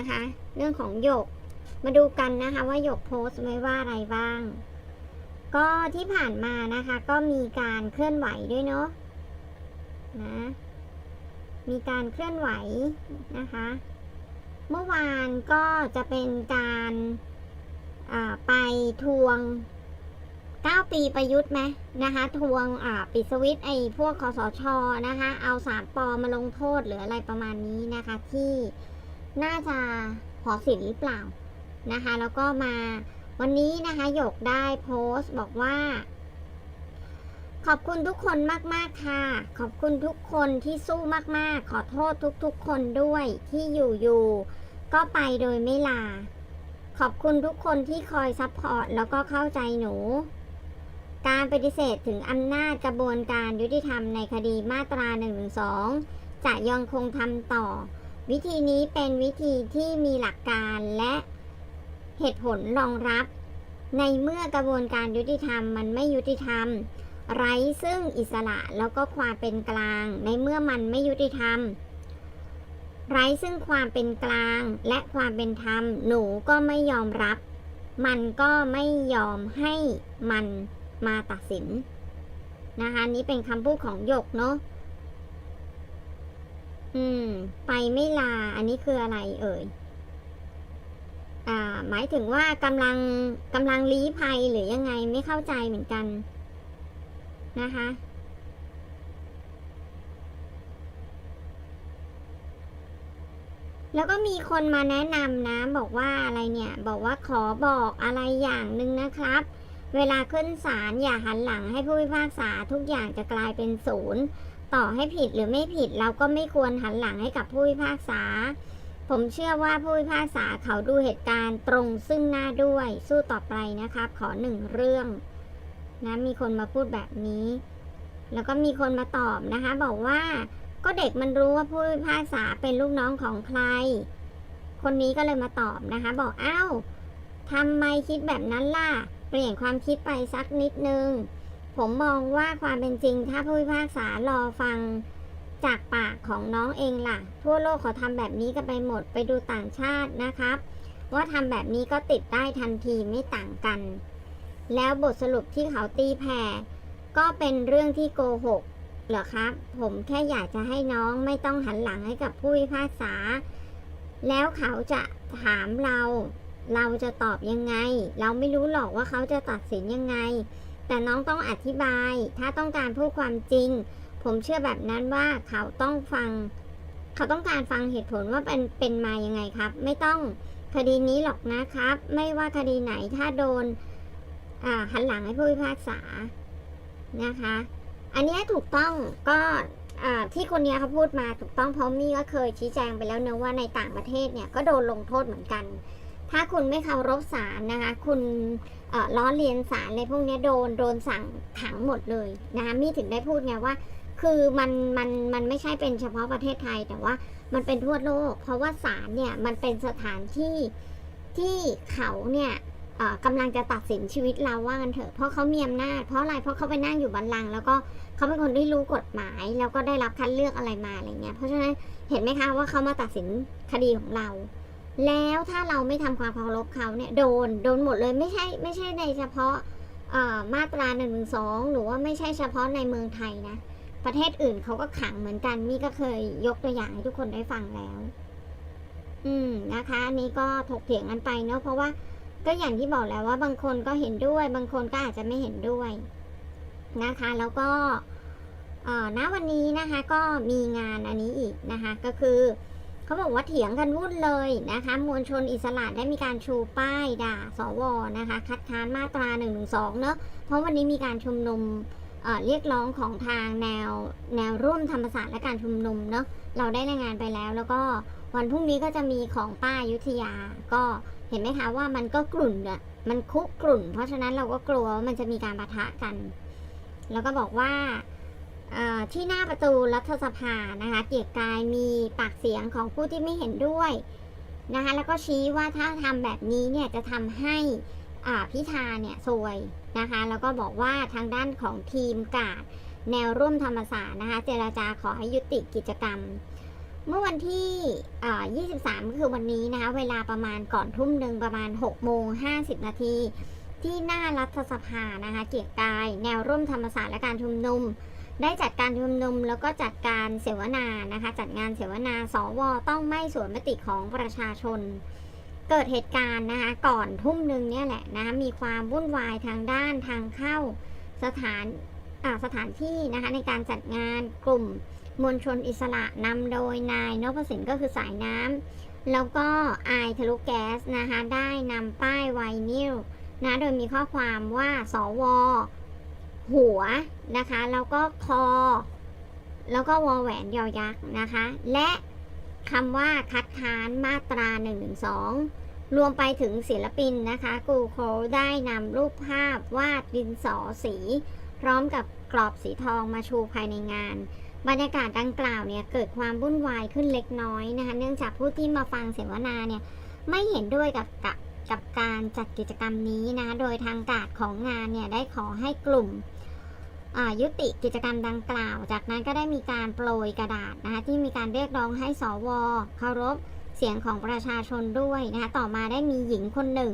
นะคะ เรื่องของหยก มาดูกันนะคะว่าหยกโพสต์ไว้ว่าอะไรบ้าง ก็ที่ผ่านมานะคะก็มีการเคลื่อนไหวด้วยเนาะนะ มีการเคลื่อนไหวนะคะ เมื่อวานก็จะเป็นการไปทวง9 ปีประยุทธ์ไหมนะคะทวงอ่าปิดสวิตช์ไอ้พวกคอสชนะคะ เอาสามปอมาลงโทษหรืออะไรประมาณนี้นะคะ ที่ น่าจะหอศิลป์หรือเปล่านะคะ แล้วก็มาวันนี้นะคะหยกได้โพสต์บอกว่า ขอบคุณทุกคนมาก ๆ ค่ะ ขอบคุณทุกคนที่สู้มาก ๆ ขอโทษทุก ๆ คนด้วยที่อยู่ๆก็ไปโดยไม่ลา ขอบคุณทุกคนที่คอยซัพพอร์ตแล้วก็เข้าใจหนู การปฏิเสธถึงอำนาจกระบวนการยุติธรรมในคดีมาตรา1นึจะยังคงทำต่อ วิธีนี้เป็นวิธีที่มีหลักการและเหตุผลรองรับ ในเมื่อกระบวนการยุติธรรมมันไม่ยุติธรรม ไร้ซึ่งอิสระแล้วก็ความเป็นกลาง ในเมื่อมันไม่ยุติธรรม ไร้ซึ่งความเป็นกลางและความเป็นธรรม หนูก็ไม่ยอมรับ มันก็ไม่ยอมให้มันมาตัดสินนะคะนี่เป็นคำพูดของหยกเนาะ อืม ไปไม่ลา อันนี้คืออะไรเอ่ย อ่า หมายถึงว่ากำลังกำลังลี้ภัยหรือยังไงไม่เข้าใจเหมือนกัน นะคะ แล้วก็มีคนมาแนะนำนะ บอกว่าอะไรเนี่ย บอกว่าขอบอกอะไรอย่างหนึ่งนะครับเวลาขึ้นศาลอย่าหันหลังให้ผู้พิพากษาทุกอย่างจะกลายเป็นศูนย์ ต่อให้ผิดหรือไม่ผิดเราก็ไม่ควรหันหลังให้กับผู้พิพากษา ผมเชื่อว่าผู้พิพากษาเขาดูเหตุการณ์ตรงซึ่งหน้าด้วย สู้ต่อไปนะครับ ขอหนึ่งเรื่องนะมีคนมาพูดแบบนี้ แล้วก็มีคนมาตอบนะคะ บอกว่าก็เด็กมันรู้ว่าผู้พิพากษาเป็นลูกน้องของใคร คนนี้ก็เลยมาตอบนะคะ บอกอ้าวทำไมคิดแบบนั้นล่ะ เปลี่ยนความคิดไปสักนิดนึง ผมมองว่าความเป็นจริงถ้าผู้พิพากษารอฟังจากปากของน้องเองล่ะ ทั่วโลกเขาทำแบบนี้กันไปหมดไปดูต่างชาตินะครับ ว่าทำแบบนี้ก็ติดได้ทันทีไม่ต่างกัน แล้วบทสรุปที่เขาตีแผ่ก็เป็นเรื่องที่โกหกเหรอครับ ผมแค่อยากจะให้น้องไม่ต้องหันหลังให้กับผู้พิพากษา แล้วเขาจะถามเรา เราจะตอบยังไง เราไม่รู้หรอกว่าเขาจะตัดสินยังไง แต่น้องต้องอธิบาย ถ้าต้องการพูดความจริง ผมเชื่อแบบนั้นว่าเขาต้องฟัง เขาต้องการฟังเหตุผลว่าเป็นเป็นมายังไงครับ ไม่ต้องคดีนี้หรอกนะครับ ไม่ว่าคดีไหนถ้าโดนหันหลังให้ผู้พิพากษานะคะ อันนี้ถูกต้องก็ที่คนนี้เขาพูดมาถูกต้องเพราะมี่ก็เคยชี้แจงไปแล้วเนอะว่าในต่างประเทศเนี่ยก็โดนลงโทษเหมือนกัน ถ้าคุณไม่เคารพศาลนะคะ คุณล้อเลียนศาลอะไรพวกนี้โดนโดนสั่งขังหมดเลยนะคะมี่ถึงได้พูดไงว่า คือมันมันมันไม่ใช่เป็นเฉพาะประเทศไทย แต่ว่ามันเป็นทั่วโลก เพราะว่าศาลเนี่ยมันเป็นสถานที่ที่เขาเนี่ยกำลังจะตัดสินชีวิตเราว่ากันเถอะเพราะเขามีอำนาจเพราะอะไรเพราะเขาไปนั่งอยู่บัลลังก์แล้วก็เขาเป็นคนที่รู้กฎหมาย แล้วก็ได้รับคัดเลือกอะไรมาอะไรเงี้ยเพราะฉะนั้นเห็นไหมคะว่าเขามาตัดสินคดีของเรา แล้วถ้าเราไม่ทำความเคารพเขาเนี่ยโดนโดนหมดเลยไม่ใช่ไม่ใช่ในเฉพาะมาตราหนึ่งสองหรือว่าไม่ใช่เฉพาะในเมืองไทยนะ ประเทศอื่นเขาก็ขังเหมือนกันมี่ก็เคยยกตัวอย่างให้ทุกคนได้ฟังแล้ว อืมนะคะอันนี้ก็ถกเถียงกันไปเนาะเพราะว่าก็อย่างที่บอกแล้วว่าบางคนก็เห็นด้วย บางคนก็อาจจะไม่เห็นด้วยนะคะ แล้วก็ณวันนี้นะคะก็มีงานอันนี้อีกนะคะ ก็คือ เขาบอกว่าเถียงกันวุ่นเลยนะคะ มวลชนอิสระได้มีการชูป้ายด่าสวนะคะ คัดค้านมาตรา1นึเนอะเพราะวันนี้มีการชุมนุมเเรียกร้องของทางแนวแนวร่วมธรรมศาสตร์และการชุมนุมเนอะเราได้รายงานไปแล้ว แล้วก็วันพรุ่งนี้ก็จะมีของป้าอยุธยา ก็เห็นไหมคะว่ามันก็กลุ่นอะมันคุกกลุ่น เพราะฉะนั้นเราก็กลัวว่ามันจะมีการปะทะกัน แล้วก็บอกว่า ที่หน้าประตูรัฐสภานะคะเกียรติกายมีปากเสียงของผู้ที่ไม่เห็นด้วยนะคะแล้วก็ชี้ว่าถ้าทำแบบนี้เนี่ยจะทำให้พิธาเนี่ยซวยนะคะแล้วก็บอกว่าทางด้านของทีมกาดแนวร่วมธรรมศาสตร์นะคะเจราจาขอให้ยุติกิจกรรม เมื่อวันที่อ่า23 ก็คือวันนี้นะคะเวลาประมาณก่อนทุ่มหนึ่งประมาณ6โมง50 นาทีที่หน้ารัฐสภานะคะเกียรติกาย แนวร่วมธรรมศาสตร์และการชุมนุม ได้จัดการชุมนุมแล้วก็จัดการเสวนานะคะ จัดงานเสวนาสวต้องไม่สวนมติของประชาชน เกิดเหตุการณ์นะคะก่อนทุ่มหนึ่งเนี่ยแหละนะคะมีความวุ่นวายทางด้านทางเข้าสถานอ่าสถานที่นะคะในการจัดงานกลุ่มมวลชนอิสระนำโดยนายนพสินก็คือสายน้ำแล้วก็อายทะลุแก๊สนะคะได้นำป้ายไวนิลนะโดยมีข้อความว่าสว หัวนะคะ แล้วก็คอ แล้วก็วอแหวนยอยักษ์นะคะ และคำว่าคัดค้านมาตรา112รวมไปถึงศิลปินนะคะกูโคได้นำรูปภาพวาดดินสอสี พร้อมกับกรอบสีทองมาชูภายในงาน บรรยากาศดังกล่าวเนี่ยเกิดความวุ่นวายขึ้นเล็กน้อยนะคะ เนื่องจากผู้ที่มาฟังเสวนาเนี่ยไม่เห็นด้วยกับกับกับการจัดกิจกรรมนี้นะะโดยทางการของงานเนี่ยได้ขอให้กลุ่ม ยุติกิจกรรมดังกล่าว จากนั้นก็ได้มีการโปรยกระดาษนะคะที่มีการเรียกร้องให้สวเคารพเสียงของประชาชนด้วยนะคะต่อมาได้มีหญิงคนหนึ่ง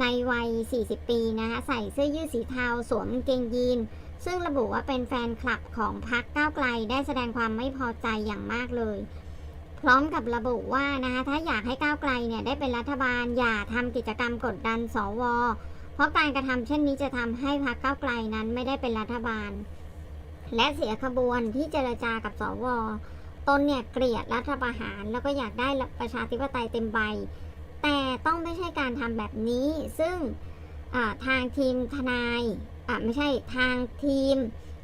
ในวัย 40 ปีนะคะใส่เสื้อยืดสีเทาสวมเกงยีน ซึ่งระบุว่าเป็นแฟนคลับของพรรคก้าวไกลได้แสดงความไม่พอใจอย่างมากเลย พร้อมกับระบุว่านะคะถ้าอยากให้ก้าวไกลเนี่ยได้เป็นรัฐบาลอย่าทำกิจกรรมกดดันสว ราะการกระทำเช่นนี้จะทำให้พรรคก้าวไกลนั้นไม่ได้เป็นรัฐบาล และเสียขบวนที่เจรจากับสวตนเนี่ยเกลียดรัฐประหารแล้วก็อยากได้ประชาธิปไตยเต็มใบ แต่ต้องไม่ใช่การทำแบบนี้ ซึ่งทางทีมทนายไม่ใช่ทางทีม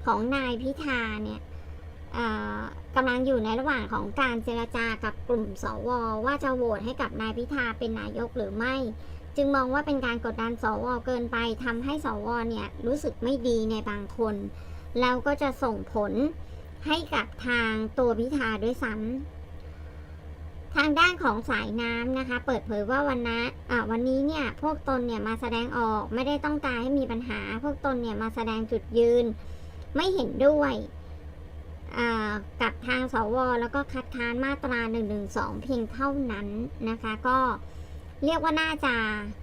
ของนายพิธาเนี่ยกำลังอยู่ในระหว่างของการเจรจากับกลุ่มสวว่าจะโหวตให้กับนายพิธาเป็นนายกหรือไม่ จึงมองว่าเป็นการกดดันสวเกินไปทำให้สวเนี่ยรู้สึกไม่ดีในบางคน แล้วก็จะส่งผลให้กับทางตัวพิธาด้วยซ้ำทางด้านของสายน้ำนะคะ เปิดเผยว่าวันนะ,ะวันนี้เนี่ยพวกตนเนี่ยมาแสดงออกไม่ได้ต้องการให้มีปัญหา พวกตนเนี่ยมาแสดงจุดยืน ไม่เห็นด้วยกับทางสวแล้วก็คัดค้านมาตรา1นึเพียงเท่านั้นนะคะก็ เรียกว่าน่าจะ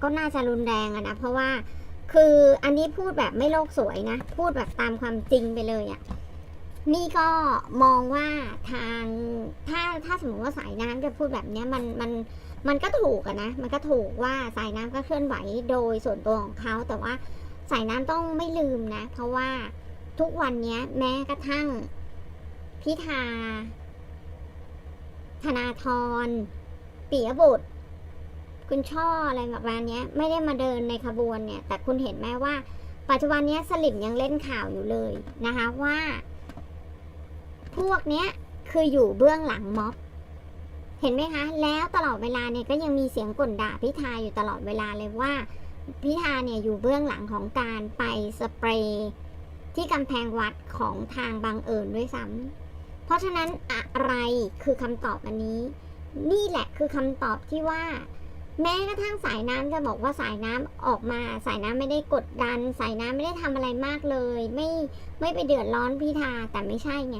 ก็น่าจะรุนแรงอะนะเพราะว่าคืออันนี้พูดแบบไม่โลกสวยนะ พูดแบบตามความจริงไปเลยอะนี่ก็มองว่าทางถ้าถ้าสมมติว่าสายน้ำจะพูดแบบเนี้ยมันมันมันก็ถูกอะนะ มันก็ถูกว่าสายน้ำก็เคลื่อนไหวโดยส่วนตัวของเขา แต่ว่าสายน้ำต้องไม่ลืมนะ เพราะว่าทุกวันเนี้ยแม้กระทั่งพิธาธนาธรปิยบุตร คุณช่ออะไรแบบนี้นเนี้ยไม่ได้มาเดินในขบวนเนี่ย แต่คุณเห็นไหมว่า ปัจจุบันนี้สลิมยังเล่นข่าวอยู่เลยนะคะว่า พวกเนี้ยคืออยู่เบื้องหลังม็อบเห็นไหมคะ แล้วตลอดเวลาเนี่ยก็ยังมีเสียงกลด่าพิธาอยู่ตลอดเวลาเลยว่า พิธาเนี่ยอยู่เบื้องหลังของการไปสเปรย์ที่กำแพงวัดของทางบางเอิญด้วยซ้ำเพราะฉะนั้นอะไรคือคำตอบอันนี้ นี่แหละคือคำตอบที่ว่า แม้กระทั่งสายน้ำจะบอกว่าสายน้ำออกมา สายน้ำไม่ได้กดดัน สายน้ำไม่ได้ทำอะไรมากเลย ไม่ไม่ไปเดือดร้อนพิธาแต่ไม่ใช่ไง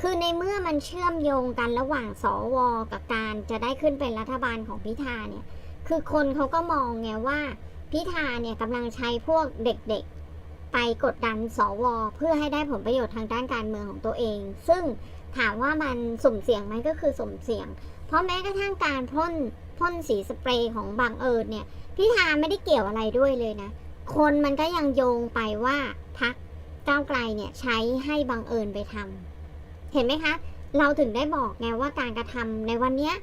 คือในเมื่อมันเชื่อมโยงกันระหว่างสวกับการจะได้ขึ้นเป็นรัฐบาลของพิธาเนี่ยคือคนเขาก็มองไงว่าพิธาเนี่ยกำลังใช้พวกเด็กๆ ไปกดดันสวเพื่อให้ได้ผลประโยชน์ทางด้านการเมืองของตัวเอง ซึ่งถามว่ามันสุ่มเสี่ยงไหมก็คือสุ่มเสี่ยง เพราะแม้กระทั่งการพ่น พ่นสีสเปรย์ของบางเอิญเนี่ยพิธาไม่ได้เกี่ยวอะไรด้วยเลยนะ คนมันก็ยังโยงไปว่าพักก้าวไกลเนี่ยใช้ให้บางเอิญไปทำเห็นไหมคะ เราถึงได้บอกไงว่าการกระทำในวันเนี้ย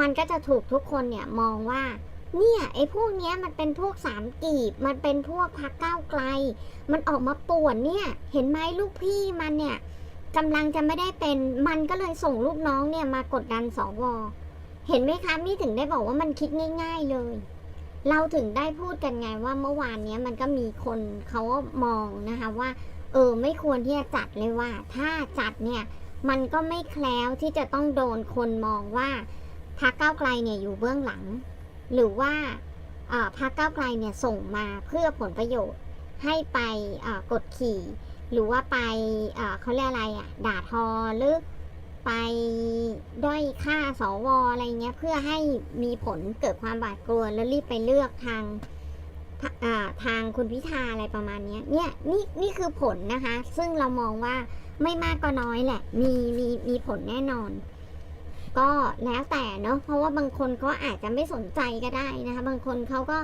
มันก็จะถูกทุกคนเนี่ยมองว่าเนี่ยไอ้พวกเนี้ยมันเป็นพวกสามกีบ มันเป็นพวกพักก้าวไกล มันออกมาป่วนเนี่ย เห็นไหมลูกพี่มันเนี่ยกำลังจะไม่ได้เป็น มันก็เลยส่งลูกน้องเนี่ยมากดดันสว เห็นไหมคะนี่ถึงได้บอกว่ามันคิดง่าย ๆเลย เราถึงได้พูดกันไงว่าเมื่อวานเนี้ยมันก็มีคนเขามองนะคะว่า เออไม่ควรที่จะจัดเลยว่า ถ้าจัดเนี่ยมันก็ไม่แคล้วที่จะต้องโดนคนมองว่าพรรคก้าวไกลเนี่ยอยู่เบื้องหลัง หรือว่าพรรคก้าวไกลเนี่ยส่งมาเพื่อผลประโยชน์ให้ไปกดขี่ หรือว่าไปเขาเรียกอะไรอะด่าทอหรือ ไปด้อยค่าสวอะไรเงี้ย เพื่อให้มีผลเกิดความบาดกลัวแล้วรีบไปเลือกทางทางคุณพิธาอะไรประมาณนี้เนี่ยนี่นี่คือผลนะคะ ซึ่งเรามองว่าไม่มากก็น้อยแหละ มีมีมีผลแน่นอน ก็แล้วแต่เนาะเพราะว่าบางคนก็อาจจะไม่สนใจก็ได้นะคะ บางคนเขาก็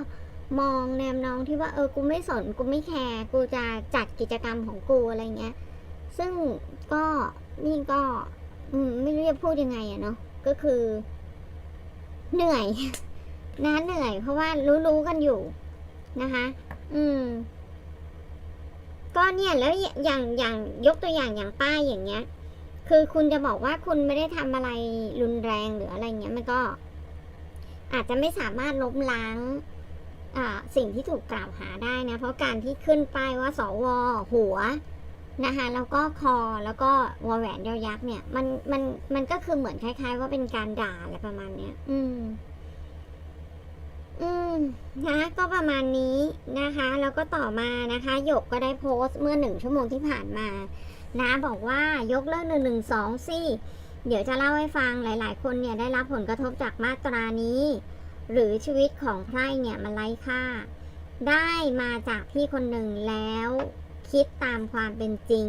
มองแนวน้องที่ว่าเออกูไม่สนกูไม่แคร์กูจะจัดกิจกรรมของกูอะไรเงี้ย ซึ่งก็นี่ก็ อืม ไม่รู้จะพูดยังไงอะเนาะก็คือ เหนื่อย นะเหนื่อย เพราะว่ารู้ๆกันอยู่นะคะ อืม ก็เนี่ยแล้วอย่างอย่างยกตัวอย่างอย่างป้ายอย่างเงี้ย คือคุณจะบอกว่าคุณไม่ได้ทำอะไรรุนแรงหรืออะไรเงี้ยมันก็ อาจจะไม่สามารถล้มล้างอ่าสิ่งที่ถูกกล่าวหาได้นะ เพราะการที่ขึ้นป้ายว่าสวหัว นะคะแล้วก็คอแล้วก็วอแหวนยอยักษ์เนี่ย มันมันมันก็คือเหมือนคล้ายๆ ว่าเป็นการด่าอะไรประมาณเนี้ย อืม อืมนะก็ประมาณนี้นะคะ แล้วก็ต่อมานะคะหยกก็ได้โพสต์เมื่อหนึ่งชั่วโมงที่ผ่านมา นะบอกว่ายกเลิกหนึ่งหนึ่งสองสิเดี๋ยวจะเล่าให้ฟังหลายๆ คนเนี่ยได้รับผลกระทบจากมาตรานี้ หรือชีวิตของใครเนี่ยมันไร้ค่า ได้มาจากพี่คนหนึ่งแล้ว คิดตามความเป็นจริง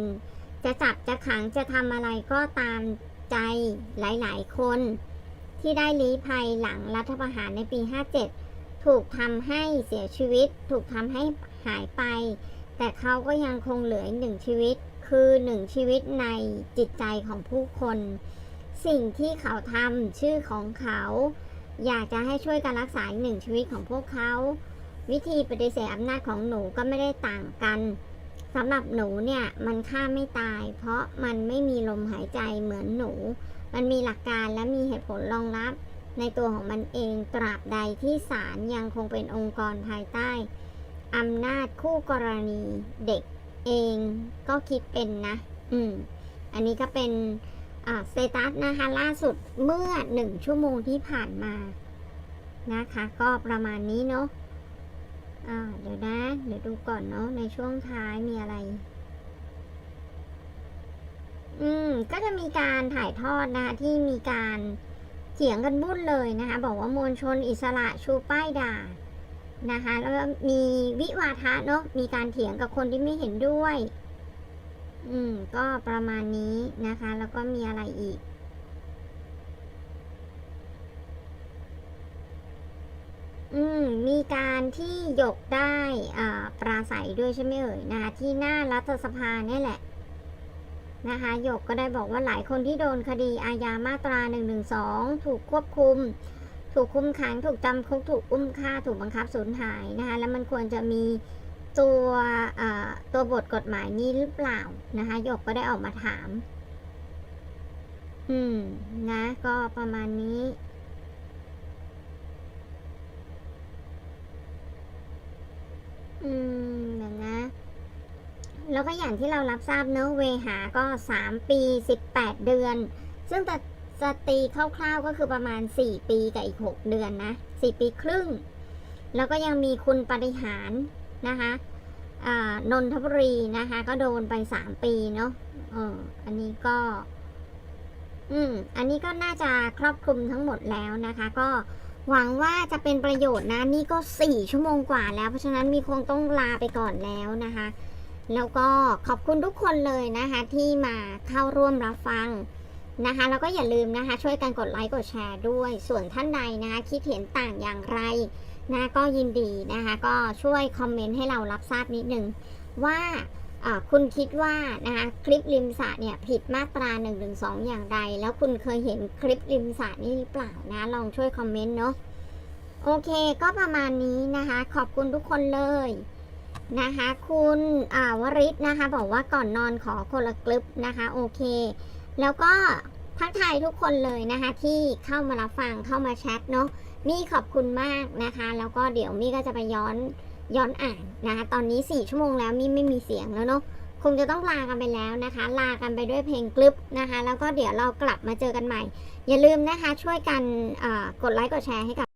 จะจับจะขังจะทำอะไรก็ตามใจหลาย ๆ คน ที่ได้ลี้ภัยหลังรัฐประหารในปี 57 ถูกทำให้เสียชีวิต ถูกทำให้หายไป แต่เขาก็ยังคงเหลืออีกหนึ่งชีวิต คือหนึ่งชีวิตในจิตใจของผู้คน สิ่งที่เขาทำชื่อของเขา อยากจะให้ช่วยกันรักษาหนึ่งชีวิตของพวกเขาวิธีปฏิเสธอำนาจของหนูก็ไม่ได้ต่างกัน สำหรับหนูเนี่ยมันฆ่าไม่ตาย เพราะมันไม่มีลมหายใจเหมือนหนู มันมีหลักการและมีเหตุผลรองรับ ในตัวของมันเองตราบใดที่ศาลยังคงเป็นองค์กรภายใต้อำนาจคู่กรณีเด็กเองก็คิดเป็นนะ อืม อันนี้ก็เป็นสเตตัสนะคะล่าสุดเมื่อหนึ่งชั่วโมงที่ผ่านมานะคะ ก็ประมาณนี้เนาะ อ่าเดี๋ยวนะ เดี๋ยวดูก่อนเนาะในช่วงท้ายมีอะไร อืม ก็จะมีการถ่ายทอดนะคะที่มีการเถียงกันบุ่นเลยนะคะ บอกว่ามวลชนอิสระชูป้ายด่านะคะ แล้วก็มีวิวาทะเนาะมีการเถียงกับคนที่ไม่เห็นด้วย อืม ก็ประมาณนี้นะคะ แล้วก็มีอะไรอีก อืมมีการที่หยกได้อ่าปราศัยด้วยใช่ไหมเอ่ยนะคะที่หน้ารัฐสภาเนี่ยแหละนะคะหยกก็ได้บอกว่าหลายคนที่โดนคดีอาญามาตรา1นึถูกควบคุม ถูกคุมขังถูกจำคุกถูกอุ้มฆ่าถูกบังคับสูญหายนะคะแล้วมันควรจะมีตัวตัวบทกฎหมายนี้หรือเปล่านะคะหยกก็ได้ออกมาถาม อืมนะ ก็ประมาณนี้ อืมเดี๋ยวนะ แล้วก็อย่างที่เรารับทราบเนอะเวหาก็ 3 ปี 18 เดือน ซึ่งแต่จะตีคร่าวๆก็คือประมาณ 4 ปีกับอีก 6 เดือนนะ 4 ปีครึ่ง แล้วก็ยังมีคุณปริหารนะคะนนทบุรีนะคะ ก็โดนไป 3 ปีเนาะอออันนี้ก็ อืม อันนี้ก็น่าจะครอบคลุมทั้งหมดแล้วนะคะ ก็ หวังว่าจะเป็นประโยชน์นะนี่ก็ 4 ชั่วโมงกว่าแล้ว เพราะฉะนั้นมีคงต้องลาไปก่อนแล้วนะคะ แล้วก็ขอบคุณทุกคนเลยนะคะที่มาเข้าร่วมรับฟังนะคะ แล้วก็อย่าลืมนะคะ ช่วยกันกดไลค์กดแชร์ด้วย ส่วนท่านใดนะคะคิดเห็นต่างอย่างไรนะก็ยินดีนะคะ ก็ช่วยคอมเมนต์ให้เรารับทราบนิดนึงว่าอ่า คุณคิดว่านะคะคลิปริมสระเนี่ยผิดมาตรา1นึอย่างใดแล้วคุณเคยเห็นคลิปริมสระนี่หรือเปล่านะลองช่วยคอมเมนต์เนาะโอเคก็ประมาณนี้นะคะ ขอบคุณทุกคนเลยนะคะ คุณอ่าวริศนะคะ บอกว่าก่อนนอนขอคนละกลิปนะคะ โอเค แล้วก็ทักทายทุกคนเลยนะคะ ที่เข้ามารับฟังเข้ามาแชทเนาะมี่ขอบคุณมากนะคะ แล้วก็เดี๋ยวมี่ก็จะไปย้อน ย้อนอ่านนะคะ ตอนนี้ 4 ชั่วโมงแล้วมี่ไม่มีเสียงแล้วเนาะคงจะต้องลากันไปแล้วนะคะ ลากันไปด้วยเพลงกลึบนะคะ แล้วก็เดี๋ยวเรากลับมาเจอกันใหม่ อย่าลืมนะคะช่วยกันกดไลค์กดแชร์ให้กับ